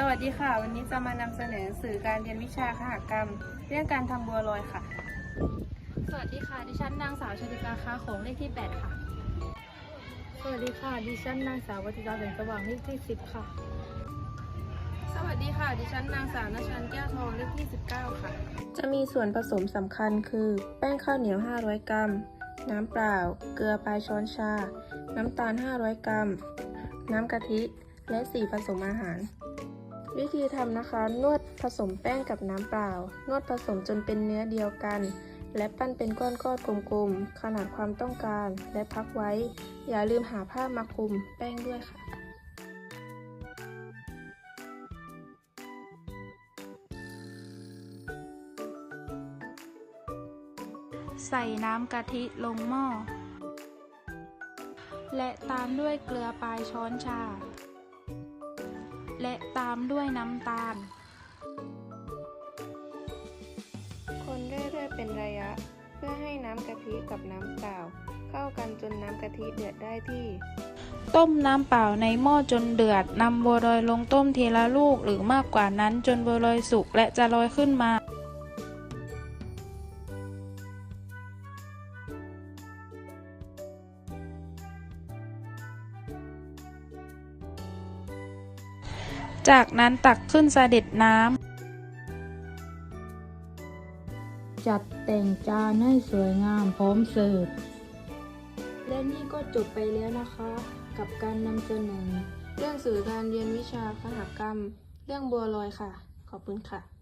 สวัสดีค่ะ วันนี้จะมานำเสนอสื่อการเรียนวิชาคหกรรม เรื่องการทำบัวลอยค่ะ สวัสดีค่ะ ดิฉันนางสาวชลิกาค้าของเลขที่ 8 ค่ะ สวัสดีค่ะ ดิฉันนางสาววัติกาแสงสว่างเลขที่ 10 ค่ะ สวัสดีค่ะ ดิฉันนางสาวนชันแก้วทองเลขที่ 19 ค่ะ จะมีส่วนผสมสำคัญคือ แป้งข้าวเหนียว 500 กรัม น้ำเปล่า เกลือปลายช้อนชา น้ำตาล 500 กรัม น้ำกะทิ และสีผสมอาหาร วิธีทำนะคะ นวดผสมแป้งกับน้ำเปล่า นวดผสมจนเป็นเนื้อเดียวกัน และปั้นเป็นก้อนๆกลมๆ ขนาดความต้องการ และพักไว้ อย่าลืมหาผ้ามาคลุมแป้งด้วยค่ะ ใส่น้ำกะทิลงหม้อ และตามด้วยเกลือปลายช้อนชา และตามด้วยน้ำตาล คนเรื่อยๆเป็นระยะ เพื่อให้น้ำกะทิกับน้ำเปล่า เข้ากันจนน้ำกะทิเดือดได้ที่ ต้มน้ำเปล่าในหม้อจนเดือดนำบัวลอยลงต้มทีละลูกหรือมากกว่านั้นจนบัวลอยสุกและจะลอยขึ้นมา จากนั้นตักขึ้นเสด็จน้ำ จัดแต่งจานให้สวยงามพร้อมเสิร์ฟ และนี่ก็จบไปแล้วนะคะ กับการนำเสนอ เรื่องสื่อการเรียนวิชาคหกรรม เรื่องบัวลอยค่ะ ขอบคุณค่ะ